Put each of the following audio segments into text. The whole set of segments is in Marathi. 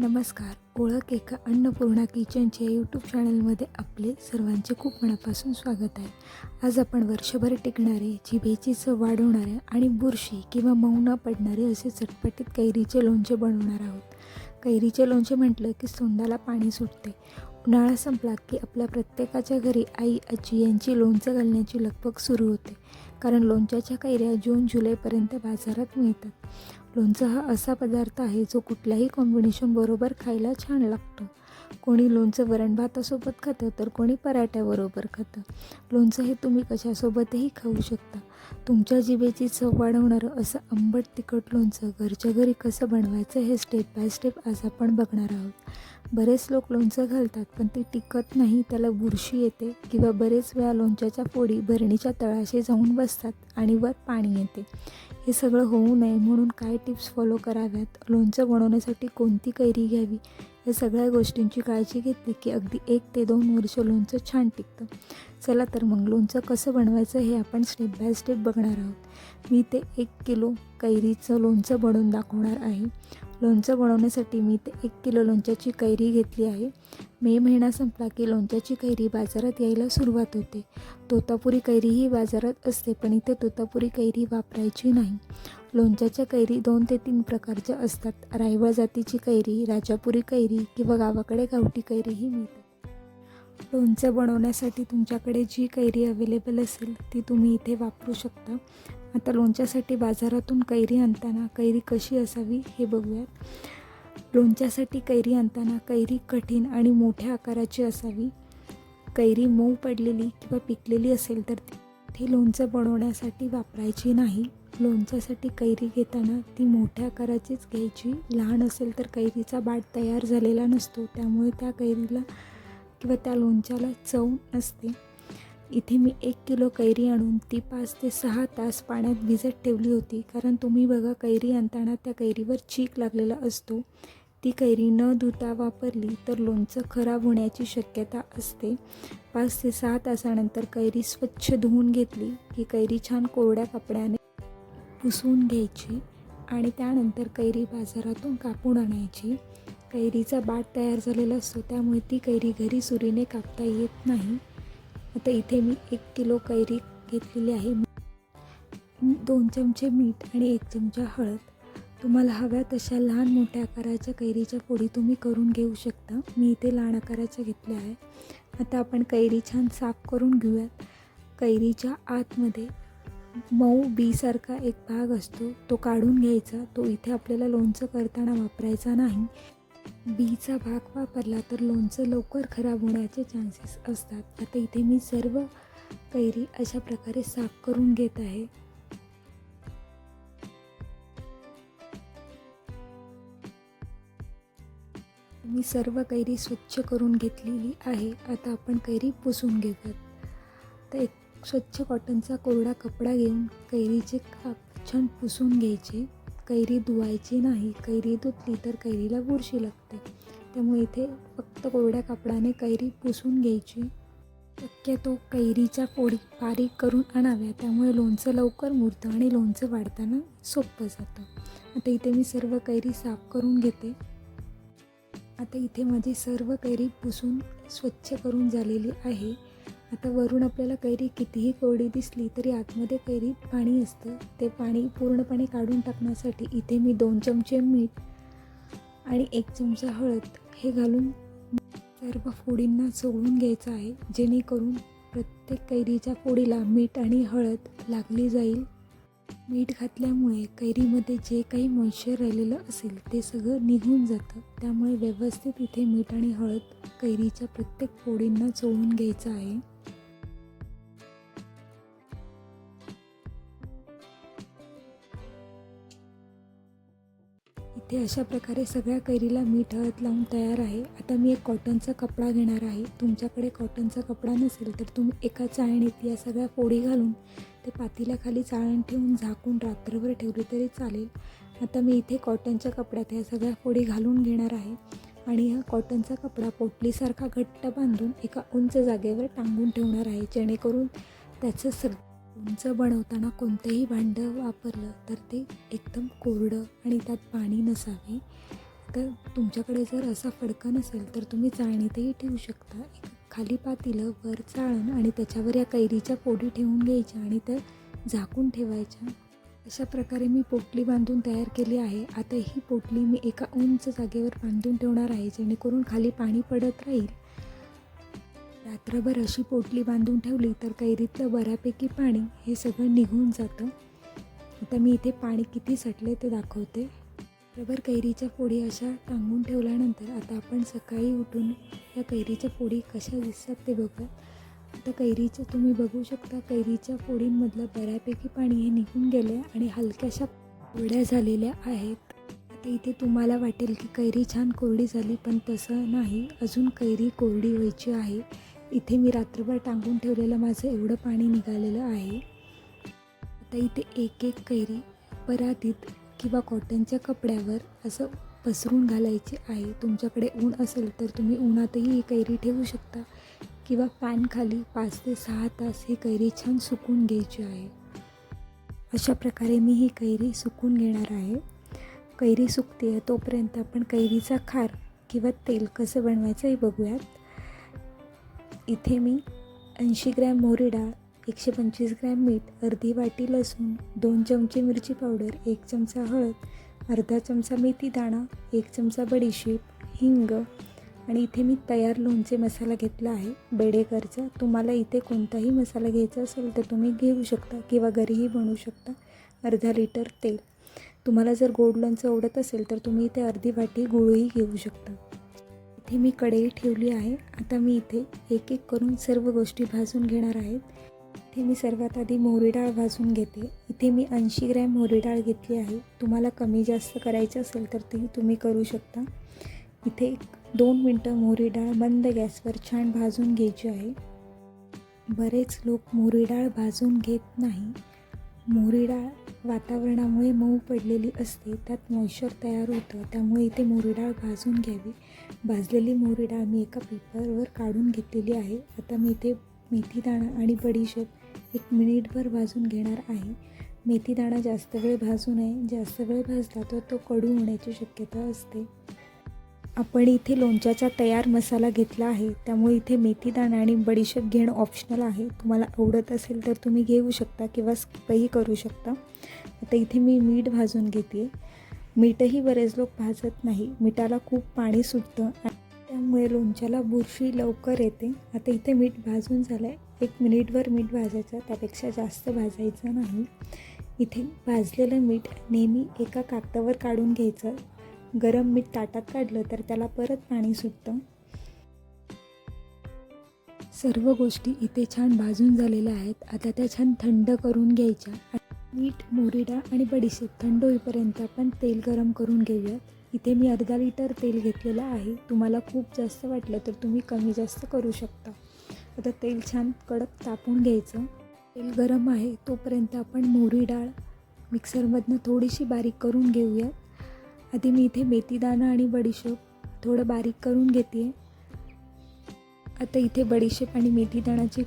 नमस्कार. ओळख एका अन्नपूर्णा किचनच्या यूट्यूब चॅनलमध्ये आपले सर्वांचे खूप मनापासून स्वागत आहे. आज आपण वर्षभर टिकणारे जिभेची चव वाढवणारे आणि बुरशी किंवा मऊ न पडणारे असे चटपटीत कैरीचे लोणचे बनवणार आहोत. कैरीचे लोणचे म्हटलं की सोंडाला पाणी सुटते. उन्हाळा संपला की आपल्या प्रत्येकाच्या घरी आई आजी यांची लोणचं घालण्याची लगबग सुरू होते. कारण लोणच्याच्या कैऱ्या जून जुलैपर्यंत बाजारात मिळतात. लोणचं हा असा पदार्थ आहे जो कुठल्याही कॉम्बिनेशन बरोबर खायला छान लागतो. कोणी लोणचं वरण भातासोबत खातं तर कोणी पराठ्याबरोबर खातं. लोणचं हे तुम्ही कशासोबतही खाऊ शकता. तुमच्या जिभेची चव वाढवणारं असं आंबट तिखट लोणचं घरच्या घरी कसं बनवायचं हे स्टेप बाय स्टेप आज आपण बघणार आहोत. बरेच लोक लोणचं घालतात पण ते टिकत नाही त्याला बुरशी येते किंवा बरेच वेळा लोणच्याच्या फोडी भरणीच्या तळाशी जाऊन बसतात आणि वर पाणी येते. हे सगळं होऊ नये म्हणून काय टिप्स फॉलो कराव्यात? लोणचं बनवण्यासाठी कोणती कैरी घ्यावी? या सगळ्या गोष्टींची काळजी घेतली की अगदी एक ते दोन वर्ष लोणचं छान टिकतं. चला तर मग लोणचं कसं बनवायचं हे आपण स्टेप बाय स्टेप बघणार आहोत. मी ते एक किलो कैरीचं लोणचं बनवून दाखवणार आहे. लोणचं बनवण्यासाठी मी ते एक किलो लोणच्याची कैरी घेतली आहे. मे महिना संपला की लोणच्याची कैरी बाजारात यायला सुरुवात होते. तोतापुरी कैरी ही बाजारात असते पण इथे तोतापुरी कैरी वापरायची नाही. लोणच्याच्या कैरी दोन ते तीन प्रकारच्या असतात. रायवळ जातीची कैरी राजापुरी कैरी किंवा गावाकडे गावठी कैरी ही मिळते. लोणचं बनवण्यासाठी तुमच्याकडे जी कैरी अवेलेबल असेल ती तुम्ही इथे वापरू शकता. आता लोणच्यासाठी बाजारातून कैरी आणताना कैरी कशी असावी हे बघूयात. लोणच्यासाठी कैरी आणताना कैरी कठीण आणि मोठ्या आकाराची असावी. कैरी मऊ पडलेली किंवा पिकलेली असेल तर ती लोणचं बनवण्यासाठी वापरायची नाही. लोणच्यासाठी कैरी घेताना ती मोठ्या आकाराचीच घ्यायची. लहान असेल तर कैरीचा बाट तयार झालेला नसतो त्यामुळे त्या कैरीला किंवा त्या लोणच्याला चव नसते. इथे मी एक किलो कैरी आणून ती पाच ते सहा तास पाण्यात भिजत ठेवली होती. कारण तुम्ही बघा कैरी आणताना त्या कैरीवर चीक लागलेला असतो. ती कैरी न धुता वापरली तर लोणचं खराब होण्याची शक्यता असते. पाच ते सहा तासानंतर कैरी स्वच्छ धुवून घेतली. की कैरी छान कोरड्या कपड्याने पुसून घ्यायची आणि त्यानंतर कैरी बाजारातून कापून आणायची. कैरीचा बाट तयार झालेला असतो त्यामुळे ती कैरी घरी सुरीने कापता येत नाही. आता इथे मी एक किलो कैरी घेतलेली आहे. दोन चमचे मीठ आणि एक चमचा हळद. तुम्हाला हव्या तशा लहान मोठ्या आकाराच्या कैरीच्या फोडी तुम्ही करून घेऊ शकता. मी इथे लहान आकाराच्या घेतल्या आहे. आता आपण कैरी छान साफ करून घेऊयात. कैरीच्या आतमध्ये मऊ बीसारखा एक भाग असतो. तो काढून घ्यायचा. तो इथे आपल्याला लोणचं करताना वापरायचा नाही. बीचा भाग वापरला तर लोणचं लवकर खराब होण्याचे चान्सेस असतात. आता इथे मी सर्व कैरी अशा प्रकारे साफ करून घेत आहे. मी सर्व कैरी स्वच्छ करून घेतलेली आहे. आता आपण कैरी पुसून घेऊयात. तर एक स्वच्छ कॉटनचा कोरडा कपडा घेऊन कैरीचे काप छान पुसून घ्यायचे. कैरी धुवायची नाही कैरी धुतली तर कैरीला बुरशी लागते. त्यामुळे इथे फक्त कोरड्या कापडाने कैरी पुसून घ्यायची. शक्यतो कैरीच्या फोडी बारीक करून आणाव्या त्यामुळे लोणचं लवकर मुरतं आणि लोणचं वाढताना सोपं जातं. आता इथे मी सर्व कैरी साफ करून घेते. आता इथे माझी सर्व कैरी पुसून स्वच्छ करून झालेली आहे. आता वरून आपल्याला कैरी कितीही कोरडी दिसली तरी आतमध्ये कैरीत पाणी असतं. ते पाणी पूर्णपणे काढून टाकण्यासाठी इथे मी दोन चमचे मीठ आणि एक चमचा हळद हे घालून सर्व फोडींना चोळून घ्यायचं आहे जेणेकरून प्रत्येक कैरीच्या फोडीला मीठ आणि हळद लागली जाईल. मीठ घातल्यामुळे कैरीमध्ये जे काही मॉइश्चर राहिलेलं असेल ते सगळं निघून जातं. त्यामुळे व्यवस्थित इथे मीठ आणि हळद कैरीच्या प्रत्येक फोडींना चोळून घ्यायचं आहे. इथे अशा प्रकारे सगळ्या कैरीला मीठ हळद लावून तयार आहे. आता मी एक कॉटनचा कपडा घेणार आहे. तुमच्याकडे कॉटनचा कपडा नसेल तर तुम्ही एका चाळणीत या सगळ्या फोडी घालून ते पातीलाखाली चाळण ठेवून झाकून रात्रभर ठेवली तरी चालेल. आता मी इथे कॉटनच्या कपड्यात ह्या सगळ्या फोडी घालून घेणार आहे आणि हा कॉटनचा कपडा पोटलीसारखा घट्ट बांधून एका उंच जागेवर टांगून ठेवणार आहे जेणेकरून त्याचं सग उंच बनवताना कोणतंही भांडं वापरलं तर ते एकदम कोरडं आणि त्यात पाणी नसावे. तर तुमच्याकडे जर असा फडका नसेल तर तुम्ही चाळणीतही ठेवू शकता. एक खाली पातीलं वर चाळण आणि त्याच्यावर या कैरीच्या पोडी ठेवून घ्यायच्या आणि त्या झाकून ठेवायच्या. अशा प्रकारे मी पोटली बांधून तयार केली आहे. आता ही पोटली मी एका उंच जागेवर बांधून ठेवणार आहे जेणेकरून खाली पाणी पडत राहील. रात्रभर अशी पोटली बांधून ठेवली तर कैरीतलं बऱ्यापैकी पाणी हे सगळं निघून जातं. आता मी इथे पाणी किती सटले ते दाखवते. रात्रभर कैरीच्या फोडी अशा टांगून ठेवल्यानंतर आता आपण सकाळी उठून या कैरीच्या फोडी कशा दिसतात ते बघूया. आता कैरीच्या तुम्ही बघू शकता कैरीच्या फोडींमधलं बऱ्यापैकी पाणी हे निघून गेलं आहे आणि हलक्याशा कोरड्या झालेल्या आहेत. आता इथे तुम्हाला वाटेल की कैरी छान कोरडी झाली पण तसं नाही. अजून कैरी कोरडी व्हायची आहे. इथे मी रात्रभर टांगून ठेवलेलं माझं एवढं पाणी निघालेलं आहे. आता इथे एक एक कैरी परातीत किंवा कॉटनच्या कपड्यावर असं पसरून घालायची आहे. तुमच्याकडे ऊन असेल तर तुम्ही उन्हातही ही कैरी ठेवू शकता किंवा फॅनखाली पाच ते सहा तास ही कैरी छान सुकून घ्यायची आहे. अशा प्रकारे मी ही कैरी सुकून घेणार आहे. कैरी सुकते आहे तोपर्यंत आपण कैरीचा खार किंवा तेल कसं बनवायचं हे बघूयात. इथे मी ऐंशी ग्रॅम मोहरी डाळ एकशे पंचवीस ग्रॅम मीठ अर्धी वाटी लसूण दोन चमचे मिरची पावडर एक चमचा हळद अर्धा चमचा मेथी दाणा एक चमचा बडीशेप हिंग आणि इथे मी तयार लोणचे मसाला घेतला आहे. बेडेकरचा तुम्हाला इथे कोणताही मसाला घ्यायचा असेल तर तुम्ही घेऊ शकता किंवा घरीही बनवू शकता. अर्धा लिटर तेल. तुम्हाला जर गोड लोणचं आवडत असेल तर तुम्ही इथे अर्धी वाटी गुळही घेऊ शकता. इथे मी कढई ठेवली आहे. आता मी इथे एक एक करून सर्व गोष्टी भाजून घेणार आहेत इथे मी सर्वात आधी मोहरी डाळ भाजून घेते. इथे मी ऐंशी ग्रॅम मोहरी डाळ घेतली आहे. तुम्हाला कमी जास्त करायचं असेल तर ती तुम्ही करू शकता. इथे एक दोन मिनटं मोहरी डाळ मंद गॅसवर छान भाजून घ्यायची आहे. बरेच लोक मोहरी डाळ भाजून घेत नाही. मोहरी डाळ वातावरणामुळे मऊ पडलेली असते. त्यात मॉइश्चर तयार होतं. त्यामुळे इथे मोहरी डाळ भाजून घ्यावी. भाजलेली मोहरी डाळ मी एका पेपरवर काढून घेतलेली आहे. आता मी इथे मेथी दाणा आणि बडीशेप एक मिनिटभर भाजून घेणार आहे. मेथी दाणा जास्त वेळ भाजू नये. जास्त वेळ भाजला तर तो कडू होण्याची शक्यता असते. आपण इथे लोणच्याचा तयार मसाला घेतला आहे. त्यामुळे इथे मेथी दाणा आणि बडीशेप घेणं ऑप्शनल आहे. तुम्हाला आवडत असेल तर तुम्ही घेऊ शकता किंवा स्किपही करू शकता. आता इथे मी मीठ भाजून घेते मीठही बरेच लोक भाजत नाही. मिठाला खूप पाणी सुटतं. त्यामुळे लोणच्याला बुरशी लवकर येते. आता इथे मीठ भाजून झालं आहे एक मिनिटभर मीठ भाजायचं. त्यापेक्षा जास्त भाजायचं नाही. इथे भाजलेलं मीठ नेहमी एका कागदावर काढून घ्यायचं. गरम मीठ ताटात काढलं तर त्याला परत पाणी सुटतं. सर्व गोष्टी इथे छान भाजून झालेल्या आहेत. आता त्या छान थंड करून घ्यायच्या. मीठ मोरिडा आणि बडीशेप थंड होईपर्यंत आपण तेल गरम करून घेऊयात. इथे मी अर्धा लिटर तेल घेतलेलं आहे. तुम्हाला खूप जास्त वाटलं तर तुम्ही कमी जास्त करू शकता. आता तेल छान कडक तापून घ्यायचं. तेल गरम आहे तोपर्यंत आपण मोहरी डाळ मिक्सरमधनं थोडीशी बारीक करून घेऊयात. आधी मी इथे मेथीदाणा आणि बडीशेप थोडं बारीक करून घेते आता इथे बडीशेप आणि मेथीदाणाची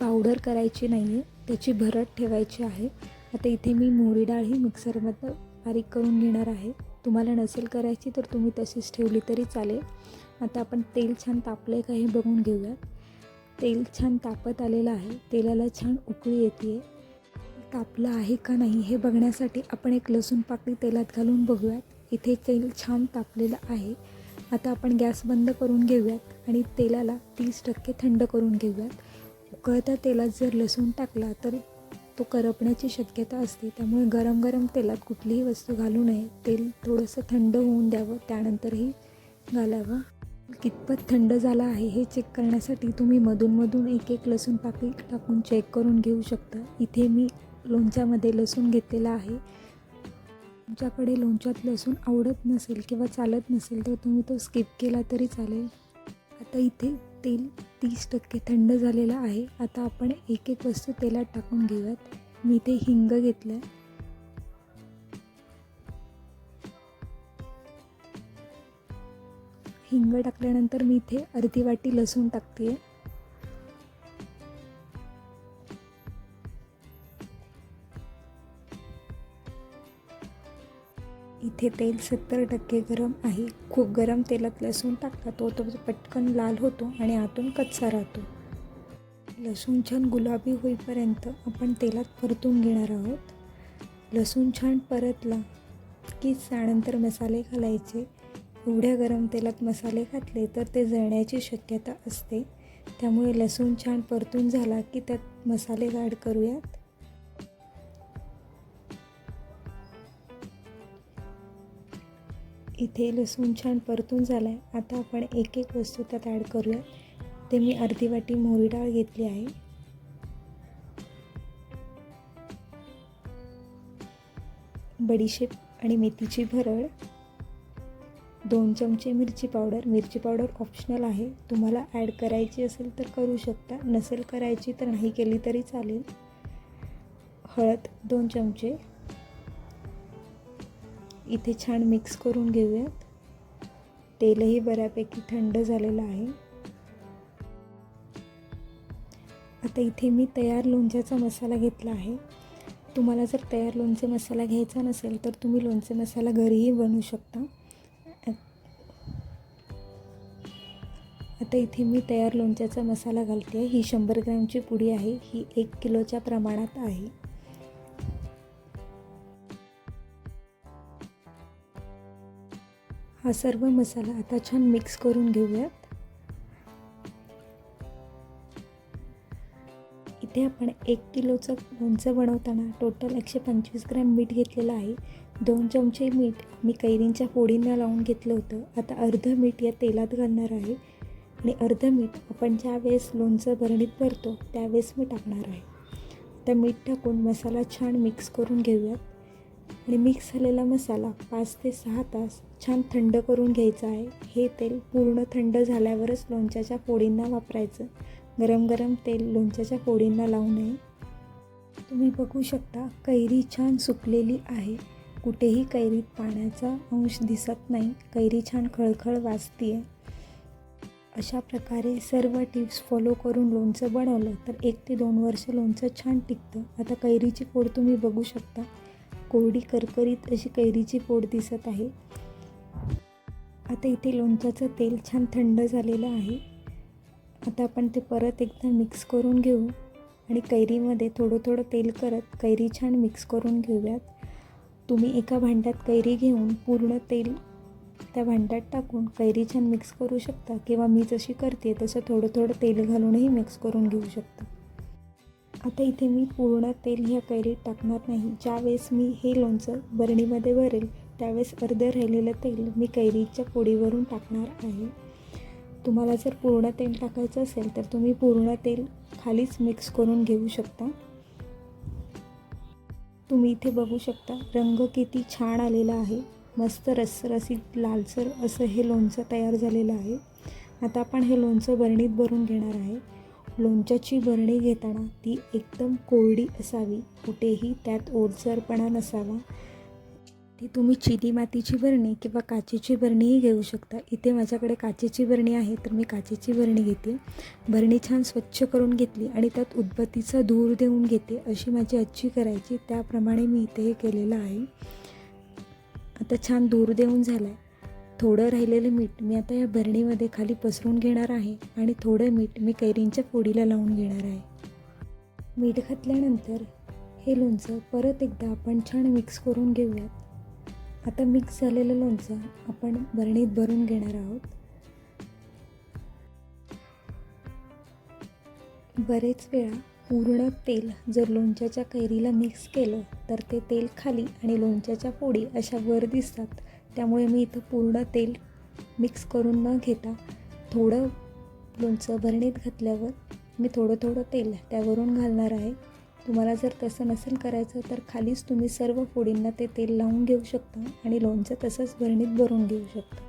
पावडर करायची नाही आहे त्याची भरट ठेवायची आहे. आता इथे मी मोहरी डाळ ही मिक्सरमधनं बारीक करून घेणार आहे. तुम्हाला नसेल करायची तर तुम्ही तशीच ठेवली तरी चालेल. आता आपण तेल छान तापलं आहे का हे बघून घेऊयात तेल छान तापत आलेलं आहे. तेलाला छान उकळी येते तापलं आहे का नाही हे बघण्यासाठी आपण एक लसूण पाकळी तेलात घालून बघूयात. इथे तेल छान तापलेलं आहे. आता आपण गॅस बंद करून घेऊयात आणि तेलाला तीस टक्के थंड करून घेऊयात. उकळत्या तेलात जर लसूण टाकला तर तो करपण्याची शक्यता असते. त्यामुळे गरम गरम तेलात कुठलीही वस्तू घालू नये. तेल थोडंसं थंड होऊन द्यावं. त्यानंतरही घालावं. कितपत थंड झाला आहे हे चेक करण्यासाठी तुम्ही मधूनमधून एक एक लसूण पाकळी टाकून चेक करून घेऊ शकता. इथे मी लोणच्यामध्ये लसूण घेतलेला आहे. तुमच्याकडे लोणच्यात लसूण आवडत नसेल किंवा चालत नसेल तर तुम्ही तो स्किप केला तरी चालेल. आता इथे तेल तीस टक्के थंड झालेलं आहे. आता आपण एक एक वस्तू तेलात टाकून घेऊयात. मी ते हिंग घेतलं आहे हिंग टाकल्यानंतर मी इथे अर्धी वाटी लसूण टाकते आहे इथे तेल सत्तर टक्के गरम आहे. खूप गरम तेलात लसूण टाकला तो तो पटकन लाल होतो आणि आतून कच्चा राहतो. लसूण छान गुलाबी होईपर्यंत आपण तेलात परतून घेणार आहोत. लसूण छान परतला की त्यानंतर मसाले घालायचे. एवढ्या गरम तेलात मसाले घातले तर ते जळण्याची शक्यता असते. त्यामुळे लसूण छान परतून झाला की त्यात मसाले गाड करूयात. इथे लसूण छान परतून झाला आहे आता आपण एक एक वस्तू त्यात ॲड करूया ते मी अर्धी वाटी मोहरी डाळ घेतली आहे. बडीशेप आणि मेथीची भरड. दोन चमचे मिरची पावडर. मिरची पावडर ऑप्शनल आहे. तुम्हाला ॲड करायची असेल तर करू शकता. नसेल करायची तर नाही केली तरी चालेल. हळद दोन चमचे. इथे छान मिक्स करून घेऊयात. तेलही बऱ्यापैकी थंड झालेलं आहे. आता इथे मी तयार लोणच्याचा मसाला घेतला आहे. तुम्हाला जर तयार लोणचे मसाला घ्यायचा नसेल तर तुम्ही लोणचे मसाला घरीही बनवू शकता. आता इथे मी तयार लोणच्याचा मसाला घालते. आहे ही शंभर ग्रॅमची पुडी आहे. ही एक किलोच्या प्रमाणात आहे. हा सर्व मसाला आता छान मिक्स करून घेऊयात. इथे आपण एक किलोचं लोणचं बनवताना टोटल एकशे पंचवीस ग्रॅम मीठ घेतलेलं आहे. दोन चमचे मीठ मी कैरींच्या फोडींना लावून घेतलं होतं. आता अर्धं मीठ या तेलात घालणार आहे आणि अर्धं मीठ आपण ज्या वेळेस लोणचं भरणीत भरतो त्यावेळेस मी टाकणार आहे. आता मीठ टाकून मसाला छान मिक्स करून घेऊयात. आणि मिक्स झालेला मसाला पाच ते सहा तास छान थंड करून घ्यायचा आहे. हे तेल पूर्ण थंड झाल्यावरच लोणच्याच्या फोडींना वापरायचं. गरम गरम तेल लोणच्याच्या फोडींना लावू नये. तुम्ही बघू शकता कैरी छान सुकलेली आहे. कुठेही कैरीत पाण्याचा अंश दिसत नाही. कैरी छान खळखळ वाजती आहे अशा प्रकारे सर्व टिप्स फॉलो करून लोणचं बनवलं तर एक ते दोन वर्ष लोणचं छान टिकतं. आता कैरीची फोड तुम्ही बघू शकता. कोरडी करकरीत अशी कैरीची फोड दिसत आहे. आता इथे लोणच्याचं तेल छान थंड झालेलं आहे. आता आपण ते परत एकदा मिक्स करून घेऊ आणि कैरीमध्ये थोडं थोडं तेल करत कैरी छान मिक्स करून घेऊयात. तुम्ही एका भांड्यात कैरी घेऊन पूर्ण तेल त्या भांड्यात टाकून कैरी छान मिक्स करू शकता किंवा मी जशी करते तसं थोडं थोडं तेल घालूनही मिक्स करून घेऊ शकता. आता इथे मी पूर्ण तेल ह्या कैरीत टाकणार नाही. ज्यावेळेस मी हे लोणचं बरणीमध्ये भरेल त्यावेळेस अर्धं राहिलेलं तेल मी कैरीच्या पोळीवरून टाकणार आहे. तुम्हाला जर पूर्ण तेल टाकायचं असेल तर तुम्ही पूर्ण तेल खालीच मिक्स करून घेऊ शकता. तुम्ही इथे बघू शकता रंग किती छान आलेला आहे. मस्त रसरसीत लालसर असं हे लोणचं तयार झालेलं आहे. आता आपण हे लोणचं बरणीत भरून घेणार आहे. लोणच्याची बरणी घेताना ती एकदम कोरडी असावी. कुठेही त्यात ओलसरपणा नसावा. ती तुम्ही चिनी मातीची बरणी किंवा काचेची बरणीही घेऊ शकता. इथे माझ्याकडे काचेची बरणी आहे तर मी काचेची बरणी घेते. बरणी छान स्वच्छ करून घेतली आणि त्यात उदबत्तीचा धूर देऊन घेते अशी माझी आजी करायची. त्याप्रमाणे मी इथे हे केलेलं आहे. आता छान धूर देऊन झाला आहे थोडं राहिलेलं मीठ मी आता या भरणीमध्ये खाली पसरून घेणार आहे आणि थोडं मीठ मी कैरींच्या फोडीला लावून घेणार आहे. मीठ घातल्यानंतर हे लोणचं परत एकदा आपण छान मिक्स करून घेऊयात. आता मिक्स झालेलं लोणचं आपण भरणीत भरून घेणार आहोत. बरेच वेळा पूर्ण तेल जर लोणच्याच्या कैरीला मिक्स केलं तर ते तेल खाली आणि लोणच्याच्या फोडी अशा वर दिसतात. त्यामुळे मी इथं पूर्ण तेल मिक्स करून न घेता थोडं लोणचं भरणीत घातल्यावर मी थोडं थोडं तेल त्यावरून घालणार आहे. तुम्हाला जर तसं नसेल करायचं तर खालीच तुम्ही सर्व फोडींना ते तेल लावून घेऊ शकता आणि लोणचं तसंच भरणीत भरून घेऊ शकता.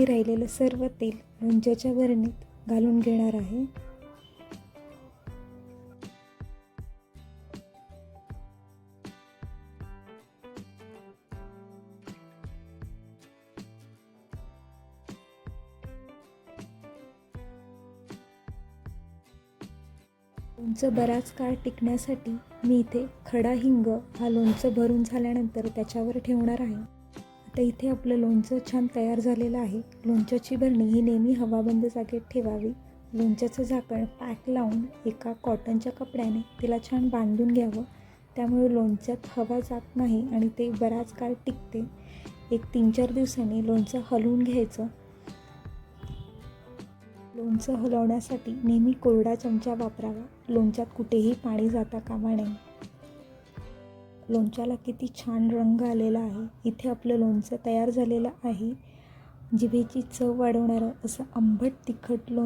मी राहिलेलं सर्व तेल मुंजाच्या वरणीत घालून घेणार आहे. लोणचं बराच काळ टिकण्यासाठी मी इथे खडा हिंग हा लोणचं भरून झाल्यानंतर त्याच्यावर ठेवणार आहे. आता इथे आपलं लोणचं छान तयार झालेलं आहे. लोणच्याची भरणी ही नेहमी हवाबंद जागेत ठेवावी. लोणच्याचं झाकण पॅक लावून एका कॉटनच्या कपड्याने तिला छान बांधून घ्यावं. त्यामुळे लोणच्यात हवा जात नाही आणि ते बराच काळ टिकते. एक तीन चार दिवसांनी लोणचं हलवून घ्यायचं. लोणचं हलवण्यासाठी नेहमी कोरडा चमचा वापरावा. लोणच्यात कुठेही पाणी जाता कामा नये. लोणच्याला किती छान रंग आलेला आहे. इथे आपलं लोणचं तयार झालेलं आहे. जिभेची चव वाढवणारं असं आंबट तिखट लोण